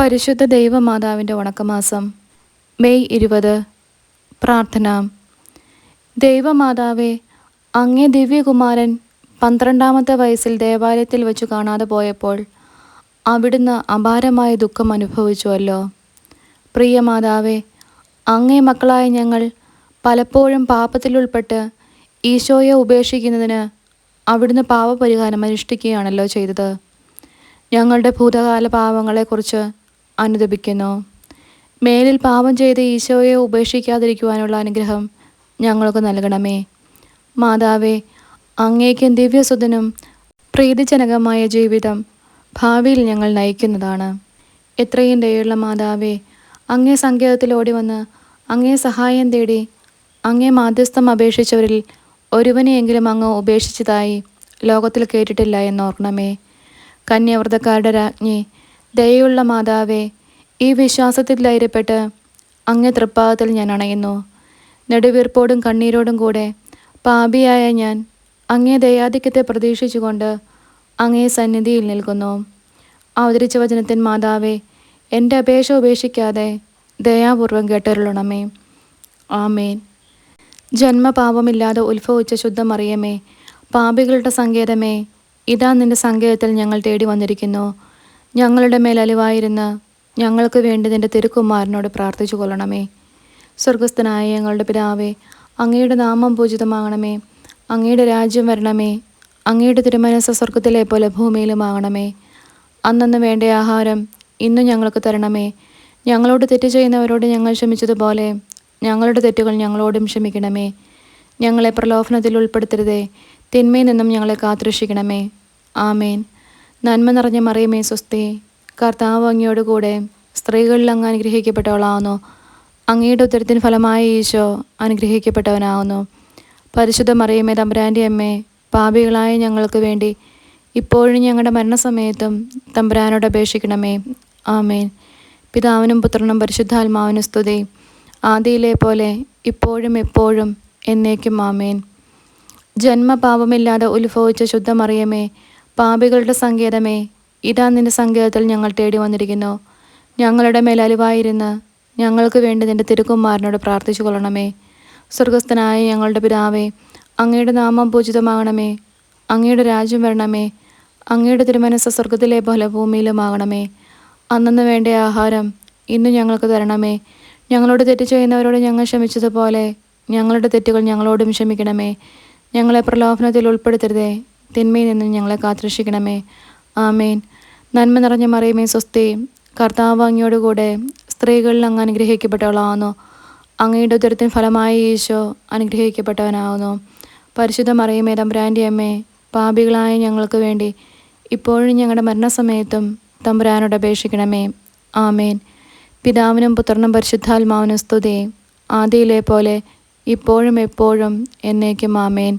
പരിശുദ്ധ ദൈവമാതാവിന്റെ ഉണക്കമാസം. മെയ് ഇരുപത്. പ്രാർത്ഥന. ദൈവമാതാവെ അങ്ങേ ദിവ്യകുമാരൻ പന്ത്രണ്ടാമത്തെ വയസ്സിൽ ദേവാലയത്തിൽ വെച്ച് കാണാതെ പോയപ്പോൾ അവിടുന്ന് അപാരമായ ദുഃഖം അനുഭവിച്ചുവല്ലോ. പ്രിയ മാതാവെ അങ്ങേ മക്കളായ ഞങ്ങൾ പലപ്പോഴും പാപത്തിലുൾപ്പെട്ട് ഈശോയെ ഉപേക്ഷിക്കുന്നതിന് അവിടുന്ന് പാപപരിഹാരം അനുഷ്ഠിക്കുകയാണല്ലോ ചെയ്തത്. ഞങ്ങളുടെ ഭൂതകാല പാപങ്ങളെക്കുറിച്ച് അനുദപിക്കുന്നു. മേലിൽ പാപം ചെയ്ത് ഈശോയെ ഉപേക്ഷിക്കാതിരിക്കുവാനുള്ള അനുഗ്രഹം ഞങ്ങൾക്ക് നൽകണമേ. മാതാവേ അങ്ങേക്കും ദിവ്യസുതനും പ്രീതിജനകമായ ജീവിതം ഭാവിയിൽ ഞങ്ങൾ നയിക്കുന്നതാണ്. എത്രയും ദയുള്ള മാതാവേ അങ്ങേ സങ്കേതത്തിൽ ഓടി വന്ന് അങ്ങേ സഹായം തേടി അങ്ങേ മാധ്യസ്ഥം അപേക്ഷിച്ചവരിൽ ഒരുവനെയെങ്കിലും അങ്ങ് ഉപേക്ഷിച്ചതായി ലോകത്തിൽ കേട്ടിട്ടില്ല എന്നോർക്കണമേ കന്യാവ്രതക്കാരുടെ രാജ്ഞി ദയുള്ള മാതാവേ ഈ വിശ്വാസത്തിൽ ധൈര്യപ്പെട്ട് അങ്ങേ തൃപ്പാദത്തിൽ ഞാൻ അണയുന്നു. നെടുവീർപ്പോടും കണ്ണീരോടും കൂടെ പാപിയായ ഞാൻ അങ്ങേ ദയാധിക്യത്തെ പ്രതീക്ഷിച്ചുകൊണ്ട് അങ്ങേ സന്നിധിയിൽ നിൽക്കുന്നു. അവതരിച്ച വചനത്തിൻ മാതാവേ എന്റെ അപേക്ഷ ഉപേക്ഷിക്കാതെ ദയാപൂർവം കേട്ടരുളണമേ. ആമേൻ. ജന്മപാപമില്ലാതെ ഉത്ഭവിച്ച ശുദ്ധമറിയമേ പാപികളുടെ സങ്കേതമേ ഇതാ നിന്റെ സങ്കേതത്തിൽ ഞങ്ങൾ തേടി വന്നിരിക്കുന്നു. ഞങ്ങളുടെ മേൽ അലിവായിരുന്ന് ഞങ്ങൾക്ക് വേണ്ടി നിന്റെ തിരുക്കുമാരനോട് പ്രാർത്ഥിച്ചു കൊള്ളണമേ. സ്വർഗസ്ഥനായ ഞങ്ങളുടെ പിതാവേ അങ്ങയുടെ നാമം പൂജിതമാകണമേ. അങ്ങയുടെ രാജ്യം വരണമേ. അങ്ങയുടെ തിരുമനസ സ്വർഗത്തിലെ പോലെ ഭൂമിയിലുമാകണമേ അന്നന്ന് വേണ്ട ആഹാരം ഇന്നും ഞങ്ങൾക്ക് തരണമേ. ഞങ്ങളോട് തെറ്റ് ചെയ്യുന്നവരോട് ഞങ്ങൾ ക്ഷമിച്ചതുപോലെ ഞങ്ങളുടെ തെറ്റുകൾ ഞങ്ങളോടും ക്ഷമിക്കണമേ. ഞങ്ങളെ പ്രലോഭനത്തിൽ ഉൾപ്പെടുത്തരുതേ. തിന്മയിൽ നിന്നും ഞങ്ങളെ കാത്തുരക്ഷിക്കണമേ. ആമേൻ. നന്മ നിറഞ്ഞ മറിയമേ സ്വസ്തി. കർത്താവ് അങ്ങയോട് കൂടെ സ്ത്രീകളിൽ അങ്ങ് അനുഗ്രഹിക്കപ്പെട്ടവളാവുന്നു. അങ്ങയുടെ ഉത്തരത്തിന് ഫലമായ ഈശോ അനുഗ്രഹിക്കപ്പെട്ടവനാകുന്നു പരിശുദ്ധ മറിയമേ തമ്പുരാന്റെ അമ്മേ പാപികളായ ഞങ്ങൾക്ക് വേണ്ടി ഇപ്പോഴും ഞങ്ങളുടെ മരണസമയത്തും തമ്പുരാനോട് അപേക്ഷിക്കണമേ. ആമേൻ. പിതാവിനും പുത്രനും പരിശുദ്ധാത്മാവിനും സ്തുതി. ആദിയിലെ പോലെ ഇപ്പോഴും എപ്പോഴും എന്നേക്കും ആമേൻ. ജന്മപാപമില്ലാതെ ഉത്ഭവിച്ച ശുദ്ധമറിയമേ പാപികളുടെ സങ്കേതമേ ഇതാ നിന്റെ സങ്കേതത്തിൽ ഞങ്ങൾ തേടി വന്നിരിക്കുന്നു. ഞങ്ങളുടെ മേൽ അലിവായിരുന്ന് ഞങ്ങൾക്ക് വേണ്ടി നിന്റെ തിരുക്കുമാരനോട് പ്രാർത്ഥിച്ചു കൊള്ളണമേ. സ്വർഗസ്ഥനായ ഞങ്ങളുടെ പിതാവേ അങ്ങയുടെ നാമം പൂജിതമാകണമേ. അങ്ങയുടെ രാജ്യം വരണമേ. അങ്ങയുടെ തിരുമനസ് സ്വർഗത്തിലെ പോലെ ഭൂമിയിലുമാകണമേ അന്നു വേണ്ട ആഹാരം ഇന്ന് ഞങ്ങൾക്ക് തരണമേ. ഞങ്ങളോട് തെറ്റ് ചെയ്യുന്നവരോട് ഞങ്ങൾ ക്ഷമിച്ചതുപോലെ ഞങ്ങളുടെ തെറ്റുകൾ ഞങ്ങളോടും ക്ഷമിക്കണമേ. ഞങ്ങളെ പ്രലോഭനത്തിൽ ഉൾപ്പെടുത്തരുതേ. തിന്മയിൽ നിന്ന് ഞങ്ങളെ കാത്തുരക്ഷിക്കണമേ. ആമേൻ. നന്മ നിറഞ്ഞ മറിയമേ സ്വസ്തി കർത്താവ് അങ്ങയോടുകൂടെ സ്ത്രീകളിൽ അങ്ങ് അനുഗ്രഹിക്കപ്പെട്ടവളാവുന്നു. അങ്ങയുടെ ഉദരത്തിന് ഫലമായി ഈശോ അനുഗ്രഹിക്കപ്പെട്ടവനാവുന്നു. പരിശുദ്ധ മറിയമേ തമ്പുരാന്റെ പാപികളായ ഞങ്ങൾക്ക് വേണ്ടി ഇപ്പോഴും ഞങ്ങളുടെ മരണസമയത്തും തമ്പുരാനോട് അപേക്ഷിക്കണമേ. ആമേൻ. പിതാവിനും പുത്രനും പരിശുദ്ധാത്മാവിനും സ്തുതി. ആദിയിലെ പോലെ ഇപ്പോഴും എപ്പോഴും എന്നേക്കും ആമേൻ.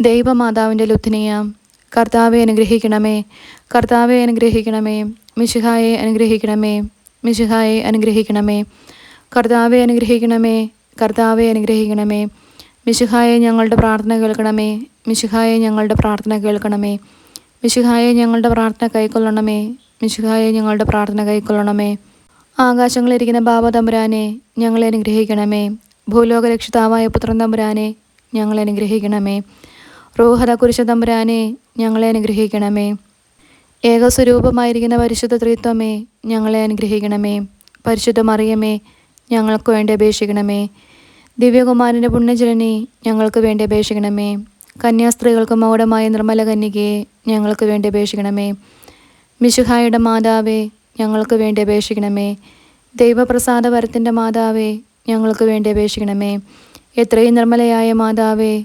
ദൈവമാതാവിന്റെ ലുത്തിനിയ കർത്താവെ അനുഗ്രഹിക്കണമേ കർത്താവെ അനുഗ്രഹിക്കണമേ മിശിഹായെ അനുഗ്രഹിക്കണമേ മിശിഹായെ അനുഗ്രഹിക്കണമേ കർത്താവെ അനുഗ്രഹിക്കണമേ കർത്താവെ അനുഗ്രഹിക്കണമേ മിശിഹായെ ഞങ്ങളുടെ പ്രാർത്ഥന കേൾക്കണമേ മിശിഹായെ ഞങ്ങളുടെ പ്രാർത്ഥന കേൾക്കണമേ മിശിഹായെ ഞങ്ങളുടെ പ്രാർത്ഥന കൈക്കൊള്ളണമേ മിശിഹായെ ഞങ്ങളുടെ പ്രാർത്ഥന കൈക്കൊള്ളണമേ. ആകാശങ്ങളിരിക്കുന്ന ബാബ തമ്പുരാനെ ഞങ്ങളെ അനുഗ്രഹിക്കണമേ ഭൂലോക രക്ഷിതാവായ പുത്രൻ തമ്പുരാനെ ഞങ്ങളെ അനുഗ്രഹിക്കണമേ. റോഹത കുരിശ തമ്പുരാനെ ഞങ്ങളെ അനുഗ്രഹിക്കണമേ. ഏകസ്വരൂപമായിരിക്കുന്ന പരിശുദ്ധ ത്രിത്വമേ ഞങ്ങളെ അനുഗ്രഹിക്കണമേ. പരിശുദ്ധ മറിയമേ ഞങ്ങൾക്ക് വേണ്ടി അപേക്ഷിക്കണമേ. ദിവ്യകുമാരന്റെ പുണ്യജനനി ഞങ്ങൾക്ക് വേണ്ടി അപേക്ഷിക്കണമേ. കന്യാസ്ത്രീകൾക്ക് മൗഢമായ നിർമ്മല കന്യകയെ ഞങ്ങൾക്ക് വേണ്ടി അപേക്ഷിക്കണമേ. മിശുഹായുടെ മാതാവേ ഞങ്ങൾക്ക് വേണ്ടി അപേക്ഷിക്കണമേ. ദൈവപ്രസാദ വരത്തിന്റെ മാതാവേ ഞങ്ങൾക്ക് വേണ്ടി അപേക്ഷിക്കണമേ. എത്രയും നിർമ്മലയായ മാതാവേ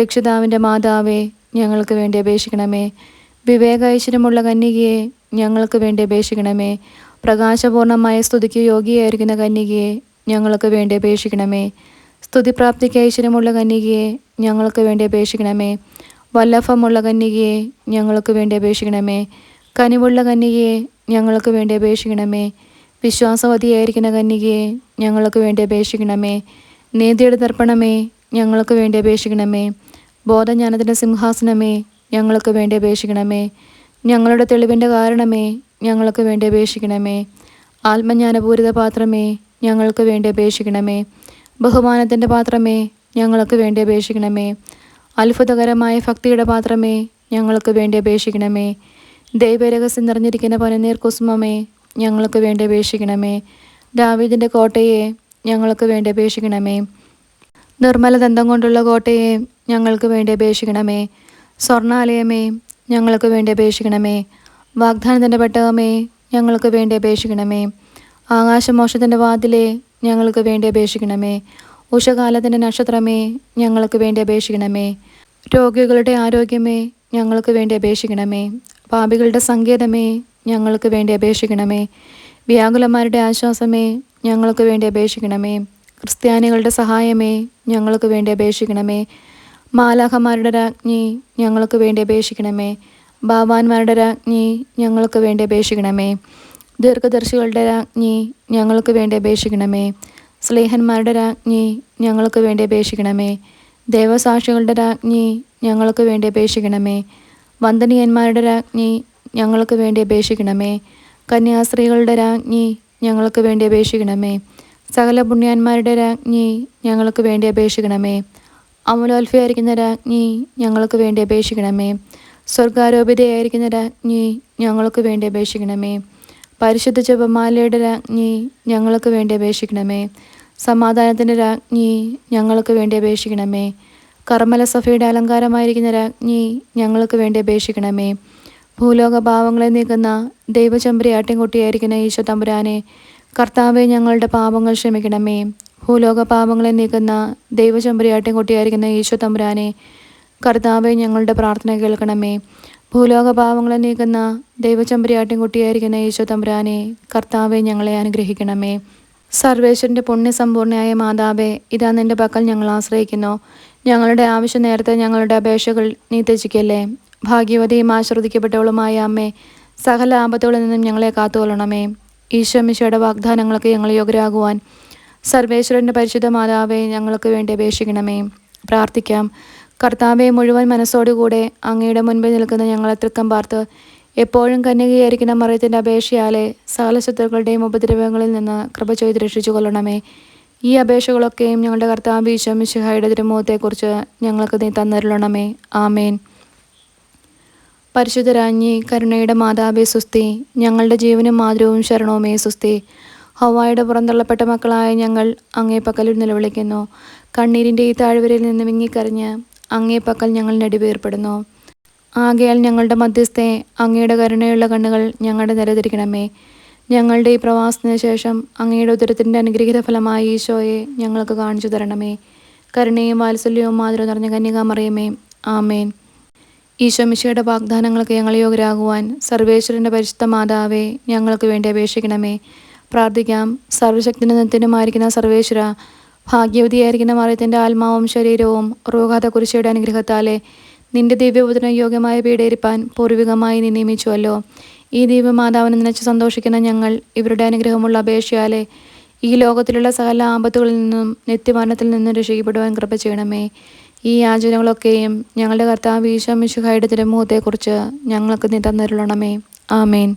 രക്ഷിതാവിന്റെ മാതാവേ ഞങ്ങൾക്ക് വേണ്ടി അപേക്ഷിക്കണമേ. വിവേകൈശ്വര്യമുള്ള കന്യകയെ ഞങ്ങൾക്ക് വേണ്ടി അപേക്ഷിക്കണമേ. പ്രകാശപൂർണമായ സ്തുതിക്ക് യോഗ്യയായിരിക്കുന്ന കന്യകയെ ഞങ്ങൾക്ക് വേണ്ടി അപേക്ഷിക്കണമേ. സ്തുതിപ്രാപ്തിക്ക് ഐശ്വര്യമുള്ള കന്യകയെ ഞങ്ങൾക്ക് വേണ്ടി അപേക്ഷിക്കണമേ. വല്ലഭമുള്ള കന്യകയെ ഞങ്ങൾക്ക് വേണ്ടി അപേക്ഷിക്കണമേ. കനിവുള്ള കന്യകയെ ഞങ്ങൾക്ക് വേണ്ടി അപേക്ഷിക്കണമേ. വിശ്വാസവതിയായിരിക്കുന്ന കന്യകയെ ഞങ്ങൾക്ക് വേണ്ടി അപേക്ഷിക്കണമേ. നീതിയുടെ തർപ്പണമേ ഞങ്ങൾക്ക് വേണ്ടി അപേക്ഷിക്കണമേ. ബോധജ്ഞാനത്തിന്റെ സിംഹാസനമേ ഞങ്ങൾക്ക് വേണ്ടി അപേക്ഷിക്കണമേ. ഞങ്ങളുടെ തെളിവിന്റെ കാരണമേ ഞങ്ങൾക്ക് വേണ്ടി അപേക്ഷിക്കണമേ. ആത്മജ്ഞാനപൂരിത പാത്രമേ ഞങ്ങൾക്ക് വേണ്ടി അപേക്ഷിക്കണമേ. ബഹുമാനത്തിന്റെ പാത്രമേ ഞങ്ങൾക്ക് വേണ്ടി അപേക്ഷിക്കണമേ. അത്ഭുതകരമായ ഭക്തിയുടെ പാത്രമേ ഞങ്ങൾക്ക് വേണ്ടി അപേക്ഷിക്കണമേ. ദൈവരഹസ്യം നിറഞ്ഞിരിക്കുന്ന പനനീർ കുസുമമേ ഞങ്ങൾക്ക് വേണ്ടി അപേക്ഷിക്കണമേ. ദാവീദിന്റെ കോട്ടയെ ഞങ്ങൾക്ക് വേണ്ടി അപേക്ഷിക്കണമേ. നിർമ്മല ദന്തം കൊണ്ടുള്ള കോട്ടയെ ഞങ്ങൾക്ക് വേണ്ടി അപേക്ഷിക്കണമേ. സ്വർണാലയമേ ഞങ്ങൾക്ക് വേണ്ടി അപേക്ഷിക്കണമേ. വാഗ്ദാനത്തിന്റെ പെട്ടകമേ ഞങ്ങൾക്ക് വേണ്ടി അപേക്ഷിക്കണമേ. ആകാശമോഷത്തിന്റെ വാതിലേ ഞങ്ങൾക്ക് വേണ്ടി അപേക്ഷിക്കണമേ. ഉഷകാലത്തിന്റെ നക്ഷത്രമേ ഞങ്ങൾക്ക് വേണ്ടി അപേക്ഷിക്കണമേ. രോഗികളുടെ ആരോഗ്യമേ ഞങ്ങൾക്ക് വേണ്ടി അപേക്ഷിക്കണമേ. പാപികളുടെ സങ്കേതമേ ഞങ്ങൾക്ക് വേണ്ടി അപേക്ഷിക്കണമേ. വ്യാകുലന്മാരുടെ ആശ്വാസമേ ഞങ്ങൾക്ക് വേണ്ടി അപേക്ഷിക്കണമേ. ക്രിസ്ത്യാനികളുടെ സഹായമേ ഞങ്ങൾക്ക് വേണ്ടി അപേക്ഷിക്കണമേ. മാലാഖമാരുടെ രാജ്ഞി ഞങ്ങൾക്ക് വേണ്ടി അപേക്ഷിക്കണമേ. ഭാവാന്മാരുടെ രാജ്ഞി ഞങ്ങൾക്ക് വേണ്ടി അപേക്ഷിക്കണമേ. ദീർഘദർശികളുടെ രാജ്ഞി ഞങ്ങൾക്ക് വേണ്ടി അപേക്ഷിക്കണമേ. സ്ലേഹന്മാരുടെ രാജ്ഞി ഞങ്ങൾക്ക് വേണ്ടി അപേക്ഷിക്കണമേ. ദേവസാക്ഷികളുടെ രാജ്ഞി ഞങ്ങൾക്ക് വേണ്ടി അപേക്ഷിക്കണമേ. വന്ദനീയന്മാരുടെ രാജ്ഞി ഞങ്ങൾക്ക് വേണ്ടി അപേക്ഷിക്കണമേ. കന്യാസ്ത്രീകളുടെ രാജ്ഞി ഞങ്ങൾക്ക് വേണ്ടി അപേക്ഷിക്കണമേ. സകല പുണ്യാന്മാരുടെ രാജ്ഞി ഞങ്ങൾക്ക് വേണ്ടി അപേക്ഷിക്കണമേ. അമലോത്ഫയായിരിക്കുന്ന രാജ്ഞി ഞങ്ങൾക്ക് വേണ്ടി അപേക്ഷിക്കണമേ. സ്വർഗാരോപിതയായിരിക്കുന്ന രാജ്ഞി ഞങ്ങൾക്ക് വേണ്ടി അപേക്ഷിക്കണമേ. പരിശുദ്ധ ജപമാലയുടെ രാജ്ഞി ഞങ്ങൾക്ക് വേണ്ടി അപേക്ഷിക്കണമേ. സമാധാനത്തിന്റെ രാജ്ഞി ഞങ്ങൾക്ക് വേണ്ടി അപേക്ഷിക്കണമേ. കർമ്മല സഭയുടെ അലങ്കാരമായിരിക്കുന്ന രാജ്ഞി ഞങ്ങൾക്ക് വേണ്ടി അപേക്ഷിക്കണമേ. ഭൂലോക ഭാവങ്ങളെ നീക്കുന്ന ദൈവചമ്പരി ആട്ടിൻകുട്ടിയായിരിക്കുന്ന ഈശോ തമ്പുരാനെ കർത്താവെ ഞങ്ങളുടെ പാപങ്ങൾ ക്ഷമിക്കണമേ. ഭൂലോക പാപങ്ങളെ നീക്കുന്ന ദൈവചമ്പരിയാട്ടം ആട്ടിൻകുട്ടിയായിരിക്കുന്ന ഈശോ തമ്പുരാനെ കർത്താവെ ഞങ്ങളുടെ പ്രാർത്ഥന കേൾക്കണമേ. ഭൂലോക പാപങ്ങളെ നീക്കുന്ന ദൈവചമ്പരിയാട്ടം ആട്ടിൻകുട്ടിയായിരിക്കുന്ന ഈശോ തമ്പുരാനെ കർത്താവെ ഞങ്ങളെ അനുഗ്രഹിക്കണമേ. സർവേശ്വരന്റെ പുണ്യസമ്പൂർണയായ മാതാവേ ഇതാ നിന്റെ പക്കൽ ഞങ്ങൾ ആശ്രയിക്കുന്നു. ഞങ്ങളുടെ ആവശ്യം നേരത്തെ ഞങ്ങളുടെ അപേക്ഷകൾ നീ തെച്ചിക്കല്ലേ ഭാഗ്യവതിയും ആശ്രദിക്കപ്പെട്ടവളുമായ അമ്മേ സകല ആപത്തുകളിൽ നിന്നും ഞങ്ങളെ കാത്തുകൊള്ളണമേ. ഈശോ മിശയുടെ വാഗ്ദാനങ്ങൾക്ക് ഞങ്ങൾ യോഗ്യരാകുവാൻ സർവേശ്വരന്റെ പരിശുദ്ധ മാതാവേ ഞങ്ങൾക്ക് വേണ്ടി അപേക്ഷിക്കണമേ. പ്രാർത്ഥിക്കാം. കർത്താവെ മുഴുവൻ മനസ്സോടുകൂടെ അങ്ങയുടെ മുൻപിൽ നിൽക്കുന്ന ഞങ്ങളെ തൃക്കം പാർത്ത് എപ്പോഴും കന്യകയായിരിക്കുന്ന മറിയത്തിന്റെ അപേക്ഷയാലെ സകല ശത്രുക്കളുടെയും ഉപദ്രവങ്ങളിൽ നിന്ന് കൃപ ചെയ്ത് രക്ഷിച്ചു കൊള്ളണമേ ഈ അപേക്ഷകളൊക്കെയും ഞങ്ങളുടെ കർത്താവ് ഈശോ മിശിഹായുടെ തിരുമുഖത്തെക്കുറിച്ച് ഞങ്ങൾക്ക് നീ തന്നിരണമേ ആമേൻ. പരിശുദ്ധരാഞ്ഞി കരുണയുടെ മാതാവേ സുസ്തി ഞങ്ങളുടെ ജീവനും മാതൃവും ശരണവുമേ സുസ്തി ഹവായുടെ പുറന്തള്ളപ്പെട്ട മക്കളായ ഞങ്ങൾ അങ്ങേ പക്കലിൽ നിലവിളിക്കുന്നു. കണ്ണീരിന്റെ ഈ താഴ്വരയിൽ നിന്ന് വിങ്ങിക്കരഞ്ഞ് അങ്ങേ പക്കൽ ഞങ്ങൾ നെടുവേർപ്പെടുന്നു. ആകയാൽ ഞങ്ങളുടെ മധ്യസ്ഥയെ അങ്ങയുടെ കരുണയുള്ള കണ്ണുകൾ ഞങ്ങളുടെ നിലതിരിക്കണമേ. ഞങ്ങളുടെ ഈ പ്രവാസത്തിന് ശേഷം അങ്ങയുടെ ഉദരത്തിന്റെ അനുഗ്രഹീത ഫലമായി ഈശോയെ ഞങ്ങൾക്ക് കാണിച്ചു തരണമേ. കരുണയും വാത്സല്യവും മാതൃ നിറഞ്ഞ കന്യകാമറിയമേ ആമേൻ. ഈശോ മിശയുടെ വാഗ്ദാനങ്ങൾക്ക് ഞങ്ങൾ യോഗ്യരാകുവാൻ സർവേശ്വരന്റെ പരിശുദ്ധ മാതാവേ ഞങ്ങൾക്ക് വേണ്ടി അപേക്ഷിക്കണമേ. പ്രാർത്ഥിക്കാം. സർവശക്തിനത്തിനുമായിരിക്കുന്ന സർവേശ്വര ഭാഗ്യവതിയായിരിക്കുന്ന മറിയത്തിന്റെ ആത്മാവും ശരീരവും റോഗാത കുരിശയുടെ അനുഗ്രഹത്താലെ നിന്റെ ദിവ്യബുദ്ധന യോഗ്യമായ പീഡയിരിപ്പാൻ പൂർവികമായി നീ നിയമിച്ചുവല്ലോ. ഈ ദൈവമാതാവിനെ നനച്ച് സന്തോഷിക്കുന്ന ഞങ്ങൾ ഇവരുടെ അനുഗ്രഹമുള്ള അപേക്ഷയാലെ ഈ ലോകത്തിലുള്ള സകല ആപത്തുകളിൽ നിന്നും നിത്യമരണത്തിൽ നിന്നും രക്ഷിക്കപ്പെടുവാൻ കൃപ ചെയ്യണമേ. ഈ യാചനകളൊക്കെയും ഞങ്ങളുടെ കർത്താവ് ഈശോ മിശുഹായുടെ തിരുമുഖത്തെക്കുറിച്ച് ഞങ്ങൾക്ക് നീ ആമേൻ.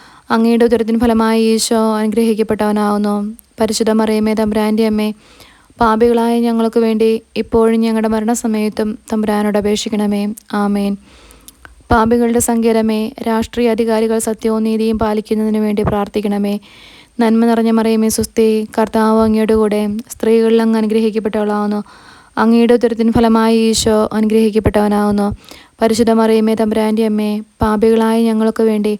അങ്ങയുടെ ഉദരത്തിന് ഫലമായി ഈശോ അനുഗ്രഹിക്കപ്പെട്ടവനാവുന്നു. പരിശുദ്ധ മറിയമ്മേ തമ്പുരാന്റെ അമ്മേ പാപികളായ ഞങ്ങൾക്ക് വേണ്ടി ഇപ്പോഴും ഞങ്ങളുടെ മരണസമയത്തും തമ്പുരാനോട് അപേക്ഷിക്കണമേ. ആമേൻ. പാപികളുടെ സങ്കേതമേ രാഷ്ട്രീയ അധികാരികൾ സത്യവും നീതിയും പാലിക്കുന്നതിന് വേണ്ടി പ്രാർത്ഥിക്കണമേ. നന്മ നിറഞ്ഞ മറിയമേ സുസ്തി കർത്താവ് അങ്ങയുടെ കൂടെ സ്ത്രീകളിൽ അങ്ങ് അനുഗ്രഹിക്കപ്പെട്ടവളാവുന്നു. അങ്ങയുടെ ഉത്തരത്തിന് ഫലമായി ഈശോ അനുഗ്രഹിക്കപ്പെട്ടവനാവുന്നു. പരിശുദ്ധ മറിയമ്മേ തമ്പുരാന്റെ അമ്മേ പാപികളായ ഞങ്ങൾക്ക് വേണ്ടി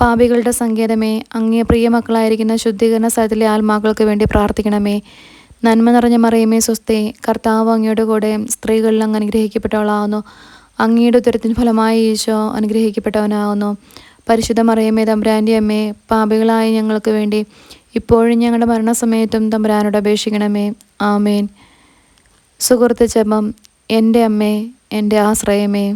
പാപികളുടെ സങ്കേതമേ അങ്ങേ പ്രിയമക്കളായിരിക്കുന്ന ശുദ്ധീകരണ സ്ഥലത്തിലെ ആത്മാക്കൾക്ക് വേണ്ടി പ്രാർത്ഥിക്കണമേ. നന്മ നിറഞ്ഞ മറിയമേ സ്വസ്തി കർത്താവ് അങ്ങയുടെ കൂടെ സ്ത്രീകളിൽ അങ്ങ് അനുഗ്രഹിക്കപ്പെട്ടവളാകുന്നു അങ്ങയുടെ ഉത്തരത്തിന് ഫലമായി ഈശോ അനുഗ്രഹിക്കപ്പെട്ടവനാകുന്നു പരിശുദ്ധ മറിയമേ തമ്പുരാന്റെ അമ്മേ പാപികളായ ഞങ്ങൾക്ക് വേണ്ടി ഇപ്പോഴും ഞങ്ങളുടെ മരണസമയത്തും തമ്പുരാനോട് അപേക്ഷിക്കണമേ. ആമേൻ. സുഹൃത്ത് ജപം എന്റെ അമ്മേ എന്റെ ആശ്രയമേ.